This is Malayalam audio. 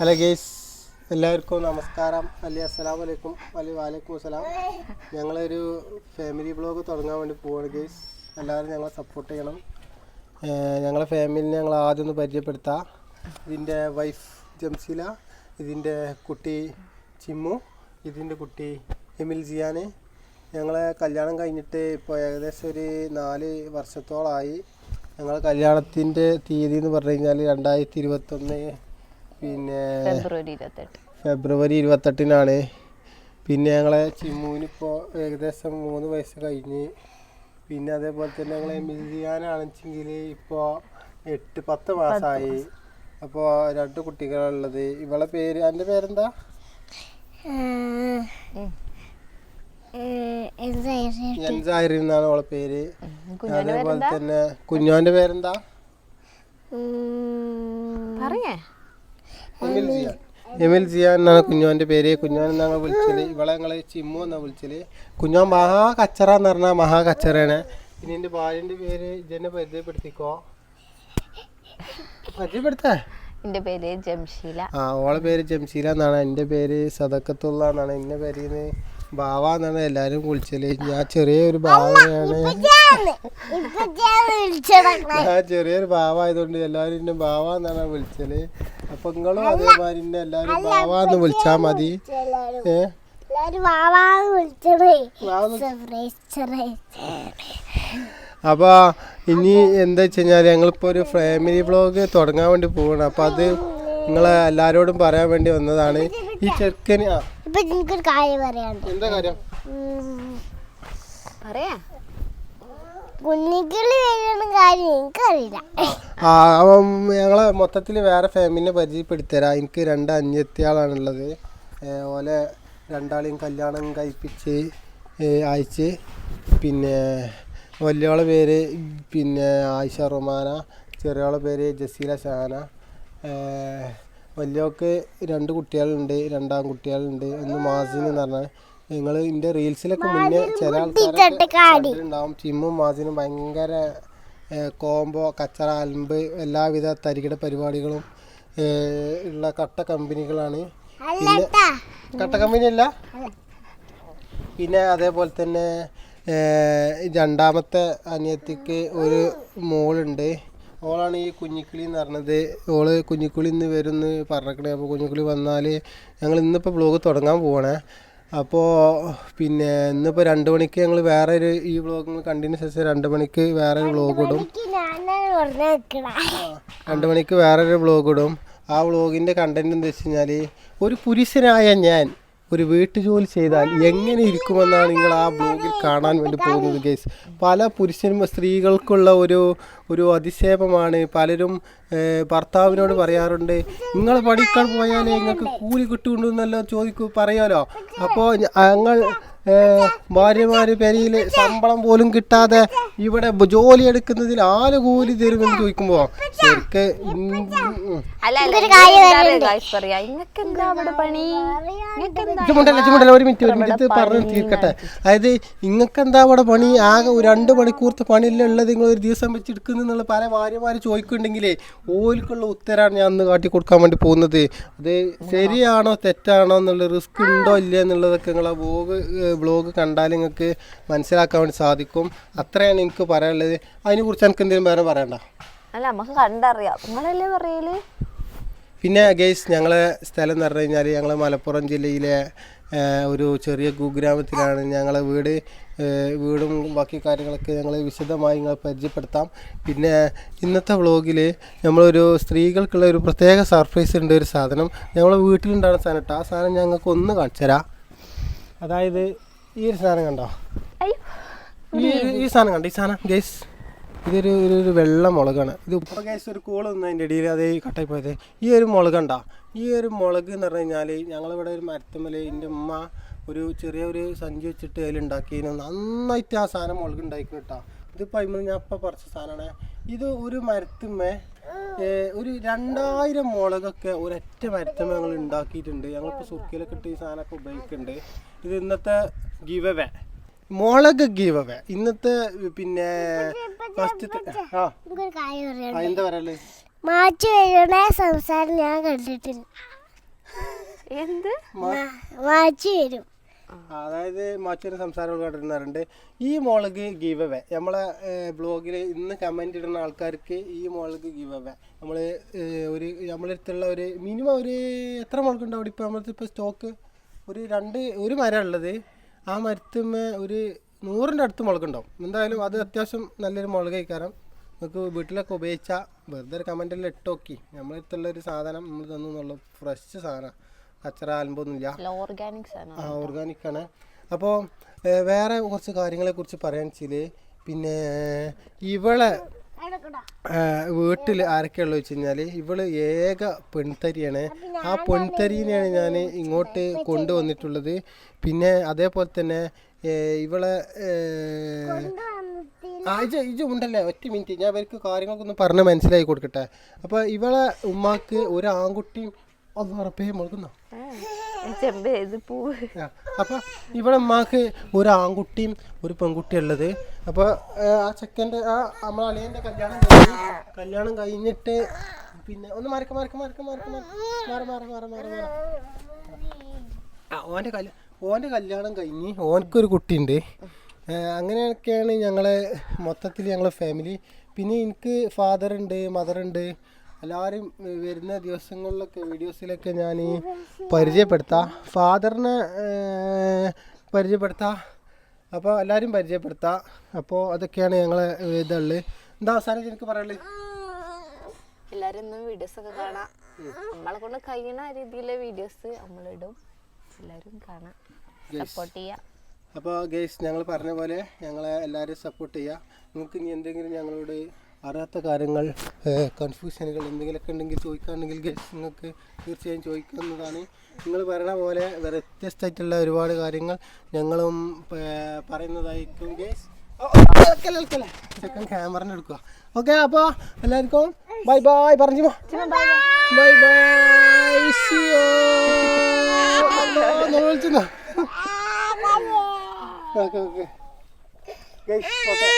ഹലോ ഗേസ് എല്ലാവർക്കും നമസ്കാരം. അല്ലെ അസ്സലാം വലൈക്കും അല്ലെ വാലൈക്കും അസ്സലാം. ഞങ്ങളൊരു ഫാമിലി ബ്ലോഗ് തുടങ്ങാൻ വേണ്ടി പോവാണ് ഗേസ്. എല്ലാവരും ഞങ്ങളെ സപ്പോർട്ട് ചെയ്യണം. ഞങ്ങളെ ഫാമിലിനെ ഞങ്ങൾ ആദ്യം ഒന്ന് പരിചയപ്പെടുത്താം. ഇതിന്റെ വൈഫ് ജംസീല ഇതിന്റെ കുട്ടി ചിമ്മു ഇതിന്റെ കുട്ടി എമിൽ ജിയാന്. ഞങ്ങളെ കല്യാണം കഴിഞ്ഞിട്ട് ഇപ്പോൾ ഏകദേശം ഒരു നാല് വർഷത്തോളമായി ഞങ്ങൾ കല്യാണത്തിന്റെ തീയതി എന്ന് പറഞ്ഞു കഴിഞ്ഞാൽ രണ്ടായിരത്തി ഇരുപത്തൊന്ന് പിന്നെ ഫെബ്രുവരി ഇരുപത്തെട്ട്. ഫെബ്രുവരി ഇരുപത്തെട്ടിനാണ്. പിന്നെ ഞങ്ങളെ ചിമ്മുവിനിപ്പോൾ ഏകദേശം മൂന്ന് വയസ്സ് കഴിഞ്ഞ്. പിന്നെ അതേപോലെ തന്നെ ഞങ്ങളെ മിൽജിയാനാണെച്ചെങ്കിൽ ഇപ്പോൾ എട്ട് പത്ത് മാസമായി അപ്പോൾ രണ്ട് കുട്ടികളുള്ളത് ഇവളെ പേര് എന്റെ പേരെന്താ? എൻസായിരി എന്നാണ് അവളെ പേര്. അതേപോലെ തന്നെ കുഞ്ഞോന്റെ പേരെന്താ? പറയേ എമിൽ ജിയാൻ. എമിൽ ജിയാൻ എന്നാണ് കുഞ്ഞോന്റെ പേര്. കുഞ്ഞോൻ എന്നാണ് വിളിച്ചത് ഇവളെ ഞങ്ങൾ ചിമ്മു എന്നാണ് വിളിച്ചത് കുഞ്ഞോൻ മഹാ കച്ചറ എന്ന് പറഞ്ഞാൽ മഹാ കച്ചറയാണ്. പിന്നെ എന്റെ ഭാര്യന്റെ പേര് ഇതെന്നെ പരിചയപ്പെടുത്തിക്കോ. പരിചയപ്പെടുത്തേ. എന്റെ പേര് ജംഷീല. ആ ഓളെ പേര് ജംഷീല എന്നാണ്. എന്റെ പേര് സദക്കത്തുള്ള എന്നാണ്. എന്റെ പേരിൽ ബാവ എന്നാണ് എല്ലാവരും വിളിച്ചത് ഞാൻ ചെറിയൊരു ബാവയാണ്. ഞാൻ ചെറിയൊരു ഭാവായതുകൊണ്ട് എല്ലാവരും എന്നെ ബാവ എന്നാണ് വിളിച്ചൽ. അപ്പൊ നിങ്ങളും അതേമാതിരി എന്നെ എല്ലാവരും ബാവ എന്ന് വിളിച്ചാ മതി. ഏ? വാവാന്ന് വിളിച്ചതേ. ബാവ സർപ്രൈസ് അപ്പോൾ ഇനി എന്താ വെച്ച് കഴിഞ്ഞാൽ ഞങ്ങളിപ്പോൾ ഒരു ഫാമിലി വ്ളോഗ് തുടങ്ങാൻ വേണ്ടി പോവാണ്. അപ്പോൾ അത് നിങ്ങളെ എല്ലാവരോടും പറയാൻ വേണ്ടി വന്നതാണ്. ഈ ചെറുക്കന് എന്താ കാര്യം. പറയേ. കുഞ്ഞിക്കിളി വരുന്ന ഞങ്ങളെ മൊത്തത്തിൽ വേറെ ഫാമിലിനെ പരിചയപ്പെടുത്തരാ എനിക്ക് രണ്ട് അന്യത്തിയാളാണുള്ളത്. ഓലെ രണ്ടാളെയും കല്യാണം കഴിപ്പിച്ച് അയച്ച്. പിന്നെ വലിയവളെ പേര് പിന്നെ ആയിഷ റുമാന ചെറിയവളെ പേര് ജസീല ഷാന. വലിയവൾക്ക് രണ്ട് കുട്ടികളുണ്ട് രണ്ടാം കുട്ടികളുണ്ട് ഒന്ന് മാസിൻ എന്ന് പറഞ്ഞാൽ നിങ്ങൾ എന്റെ റീൽസിലൊക്കെ മുന്നേ ചില ആൾക്കാരൊക്കെ ഉണ്ടാവും ചിമ്മും മാസിനും ഭയങ്കര കോംബോ കച്ചറ അൽമ്പ് എല്ലാവിധ തരികിട പരിപാടികളും ഉള്ള കട്ട കമ്പനികളാണ്. പിന്നെ കട്ട കമ്പനി അല്ല. പിന്നെ അതേപോലെ തന്നെ രണ്ടാമത്തെ അനിയത്തിക്ക് ഒരു മോളുണ്ട്. ഓളാണ് ഈ കുഞ്ഞിക്കിളി എന്ന് പറഞ്ഞത്. ഓൾ കുഞ്ഞിക്കിളി ഇന്ന് വരുമെന്ന് പറഞ്ഞിട്ടുണ്ടെങ്കിൽ അപ്പോൾ കുഞ്ഞിക്കിളി വന്നാൽ ഞങ്ങൾ ഇന്നിപ്പോൾ ബ്ലോഗ് തുടങ്ങാൻ പോവാണേ. അപ്പോൾ പിന്നെ ഇന്നിപ്പോൾ രണ്ട് മണിക്ക് ഞങ്ങൾ വേറെ ഒരു ഈ വ്ളോഗ് കണ്ടിന്യൂസ് ആയിട്ട് രണ്ട് മണിക്ക് വേറെ ഒരു വ്ളോഗ് ഇടും. രണ്ട് മണിക്ക് വേറെ ഒരു വ്ളോഗ് ഇടും. ആ വ്ളോഗിന്റെ കണ്ടന്റ് എന്താ വെച്ച് കഴിഞ്ഞാൽ ഒരു പുരുഷനായ ഞാൻ ഒരു വീട്ടുജോലി ചെയ്താൽ എങ്ങനെ ഇരിക്കുമെന്നാണ് നിങ്ങൾ ആ ബ്ലോഗിൽ കാണാൻ വേണ്ടി പോകുന്നത് ഗേസ് പല പുരുഷനും സ്ത്രീകൾക്കുള്ള ഒരു ഒരു അതിശേപമാണ് പലരും ഭർത്താവിനോട് പറയാറുണ്ട് നിങ്ങൾ പഠിക്കാൻ പോയാലേ നിങ്ങൾക്ക് കൂലി കിട്ടുന്നുണ്ടെന്നല്ലോ ചോദിക്കൂ പറയാലോ. അപ്പോൾ ഞങ്ങൾ ഭാര്യമാര് പെരയിൽ ശമ്പളം പോലും കിട്ടാതെ ഇവിടെ ജോലി എടുക്കുന്നതിൽ ആര് കൂലി തരുമെന്ന് ചോദിക്കുമ്പോ ശരിക്ക് മുണ്ടല്ല, ഇത് ഒരു മിനിറ്റ് ഒരു മിനിറ്റ് പറഞ്ഞു തീർക്കട്ടെ. അതായത് നിങ്ങൾക്ക് എന്താ അവിടെ പണി? ആകെ ഒരു രണ്ട് മണിക്കൂർത്തെ പണിയല്ലേ ഉള്ളത് നിങ്ങൾ ഒരു ദിവസം വെച്ച് എടുക്കുന്നു എന്നുള്ള പല ഭാര്യമാര് ചോദിക്കുന്നുണ്ടെങ്കിലേ ഓലിക്കുള്ള ഉത്തരമാണ് ഞാൻ അന്ന് കാട്ടി കൊടുക്കാൻ വേണ്ടി പോകുന്നത്. അത് ശരിയാണോ തെറ്റാണോ എന്നുള്ള റിസ്ക് ഉണ്ടോ ഇല്ല എന്നുള്ളതൊക്കെ നിങ്ങളെ ആ ബ്ലോഗ് കണ്ടാൽ നിങ്ങൾക്ക് മനസ്സിലാക്കാൻ വേണ്ടി സാധിക്കും. അത്രയാണ് എനിക്ക് പറയാനുള്ളത്. അതിനെക്കുറിച്ച് എനിക്ക് എന്തെങ്കിലും വേറെ പറയണ്ട. അല്ല നമുക്ക് കണ്ടറിയാം. നിങ്ങളല്ലേ പറയൽ? പിന്നെ ഗെയ്സ് ഞങ്ങളെ സ്ഥലം എന്ന് പറഞ്ഞു കഴിഞ്ഞാൽ ഞങ്ങൾ മലപ്പുറം ജില്ലയിലെ ഒരു ചെറിയ കുഗ്രാമത്തിലാണ് ഞങ്ങളെ വീട്. വീടും ബാക്കി കാര്യങ്ങളൊക്കെ ഞങ്ങൾ വിശദമായി നിങ്ങളെ പരിചയപ്പെടുത്താം. പിന്നെ ഇന്നത്തെ വ്ളോഗിൽ നമ്മളൊരു സ്ത്രീകൾക്കുള്ള ഒരു പ്രത്യേക സർപ്രൈസ് ഉണ്ട് ഒരു സാധനം. ഞങ്ങളെ വീട്ടിലുണ്ടാകുന്ന സാധനം ആ സാധനം ഞങ്ങൾക്ക് ഒന്ന് കാണിച്ചു തരാം അതായത് ഈ ഒരു സാധനം കണ്ടോ? ഈ ഈ സാധനം കണ്ടോ? ഈ സാധനം ഗേസ് ഇതൊരു ഒരു ഒരു വെള്ള മുളകാണ്. ഇത് ഇപ്പോൾ ഗൈസ് ഒരു കൂൾ നിന്നതിന്റെ ഇടയിൽ അതേ കട്ടായി പോയത്. ഈ ഒരു മുളകണ്ട ഈ ഒരു മുളക് എന്ന് പറഞ്ഞു കഴിഞ്ഞാൽ ഞങ്ങളിവിടെ ഒരു മരത്തുമ്മൽ എന്റെ ഉമ്മ ഒരു ചെറിയ ഒരു സഞ്ചി വെച്ചിട്ട് അതിലുണ്ടാക്കിയതിന് നന്നായിട്ട് ആ സാധനം മുളക് ഉണ്ടാക്കി കേട്ടോ ഇതിപ്പോൾ അതിൽ ഞാൻ ഇപ്പം പറിച്ച സാധനമാണ്. ഇത് ഒരു മരത്തുമ്മേ ഒരു രണ്ടായിരം മുളകൊക്കെ ഒരൊറ്റ മരത്തുമ്മ ഞങ്ങൾ ഉണ്ടാക്കിയിട്ടുണ്ട്. ഞങ്ങളിപ്പോൾ സുർക്കിയിലൊക്കെ ഇട്ട് ഈ സാധനമൊക്കെ ഉപയോഗിക്കുന്നുണ്ട്. ഇത് ഇന്നത്തെ ഗീവവേ മുളക് ഗീവവേ ഇന്നത്തെ പിന്നെ ഫസ്റ്റ് ആ എന്താ മാറ്റി വരുന്ന സംസാരം ഞാൻ കണ്ടിട്ടില്ല. എന്ത്? വാച്ച് വരും. അതായത് മറ്റൊരു സംസാരം കേട്ടിരുന്നാറുണ്ട് ഈ മുളക് ഗീവ് അവേ നമ്മളെ ബ്ലോഗിൽ ഇന്ന് കമന്റ് ഇടുന്ന ആൾക്കാർക്ക് ഈ മുളക് ഗീവ് അവേ നമ്മൾ ഒരു നമ്മളെ അടുത്തുള്ള ഒരു മിനിമം ഒരു എത്ര മുളക് അവിടെ ഇപ്പോൾ നമ്മളത്തെ ഇപ്പോൾ സ്റ്റോക്ക് ഒരു രണ്ട് ഒരു മരം ഉള്ളത്. ആ മരത്തുമ്മേ ഒരു നൂറിന്റെ അടുത്ത് മുളകുണ്ടാവും. എന്തായാലും അത് അത്യാവശ്യം നല്ലൊരു മുളക് കഴിക്കാരം നമുക്ക് വീട്ടിലൊക്കെ ഉപയോഗിച്ചാൽ വെറുതെ ഒരു കമന്റെല്ലാം ഇട്ടോക്കി നമ്മളെ അടുത്തുള്ള ഒരു സാധനം നമ്മൾ തന്നു എന്നുള്ള. ഫ്രഷ് സാധനം. കച്ചറ അലമ്പൊന്നുമില്ല ആ ഓർഗാനിക് ആണ്. അപ്പോൾ വേറെ കുറച്ച് കാര്യങ്ങളെ കുറിച്ച് പറയാൻ വെച്ചാൽ പിന്നെ ഇവളെ വീട്ടിൽ ആരൊക്കെയുള്ള വെച്ച് കഴിഞ്ഞാൽ ഇവൾ ഏക പെൺതരിയാണ്. ആ പെൺതരീനെയാണ് ഞാൻ ഇങ്ങോട്ട് കൊണ്ടുവന്നിട്ടുള്ളത്. പിന്നെ അതേപോലെ തന്നെ ഇവളെ ആ ഇജ ഇജ ഉണ്ടല്ലേ? ഒറ്റ മിനിറ്റ്. ഞാൻ ഇവർക്ക് കാര്യങ്ങളൊക്കെ ഒന്ന് പറഞ്ഞ് മനസ്സിലാക്കി കൊടുക്കട്ടെ. അപ്പോൾ ഇവളെ ഉമ്മാക്ക് ഒരു ആൺകുട്ടിയും ഒന്ന് ഉറപ്പേ മുളകുന്നോ അപ്പൊ ഇവിടെ അമ്മയ്ക്ക് ഒരു ആൺകുട്ടിയും ഒരു പെൺകുട്ടിയും ഉള്ളത്. അപ്പൊ ആ, ചെക്കന്റെ ആ നമ്മളെ അളിയന്റെ കല്യാണം കഴിഞ്ഞു കല്യാണം കഴിഞ്ഞിട്ട് പിന്നെ ഒന്ന് മറക്ക മറക്ക മറക്ക മറക്ക മാറി മാറി മാറി മാറി മാറി. ആ ഓന്റെ കല്യാണം ഓന്റെ കല്യാണം കഴിഞ്ഞ് ഓനക്കൊരു കുട്ടിയുണ്ട്. അങ്ങനെയൊക്കെയാണ് ഞങ്ങളെ മൊത്തത്തിൽ ഞങ്ങളെ ഫാമിലി പിന്നെ എനിക്ക് ഫാദർ ഉണ്ട് മദർ ഉണ്ട്. എല്ലാവരും വരുന്ന ദിവസങ്ങളിലൊക്കെ വീഡിയോസിലൊക്കെ ഞാൻ ഈ പരിചയപ്പെടുത്താം. ഫാദറിനെ പരിചയപ്പെടുത്താം. അപ്പോൾ എല്ലാവരും പരിചയപ്പെടുത്താം. അപ്പോൾ അതൊക്കെയാണ് ഞങ്ങളെ ഇതുള്ളത് എന്താ അവസാനം എനിക്ക് പറയുള്ളത് എല്ലാരും ഇന്നും വീഡിയോസ് ഒക്കെ കാണാം. നമ്മളെ കൊണ്ട് കഴിയുന്ന രീതിയിലെ വീഡിയോസ് നമ്മളിടും എല്ലാരും കാണാം. സപ്പോർട്ട് ചെയ്യാം. അപ്പോൾ ഗേസ് ഞങ്ങൾ പറഞ്ഞ പോലെ ഞങ്ങളെ എല്ലാവരും സപ്പോർട്ട് ചെയ്യുക നിങ്ങൾക്ക് ഇനി എന്തെങ്കിലും ഞങ്ങളോട് അറിയാത്ത കാര്യങ്ങൾ കൺഫ്യൂഷനുകൾ എന്തെങ്കിലുമൊക്കെ ഉണ്ടെങ്കിൽ ചോദിക്കാനുണ്ടെങ്കിൽ ഗേസ് നിങ്ങൾക്ക് തീർച്ചയായും ചോദിക്കാവുന്നതാണ്. നിങ്ങൾ പറയണ പോലെ വ്യത്യസ്തമായിട്ടുള്ള ഒരുപാട് കാര്യങ്ങൾ ഞങ്ങളും പറയുന്നതായിരിക്കും ഗേസ് സെക്കൻഡ് ക്യാമറനെ എടുക്കുക. ഓക്കെ അപ്പോൾ എല്ലാവർക്കും ബൈ ബൈ പറഞ്ഞു. ബൈ ബൈ സിയോ ഓക്കെ ഓക്കെ ഓക്കെ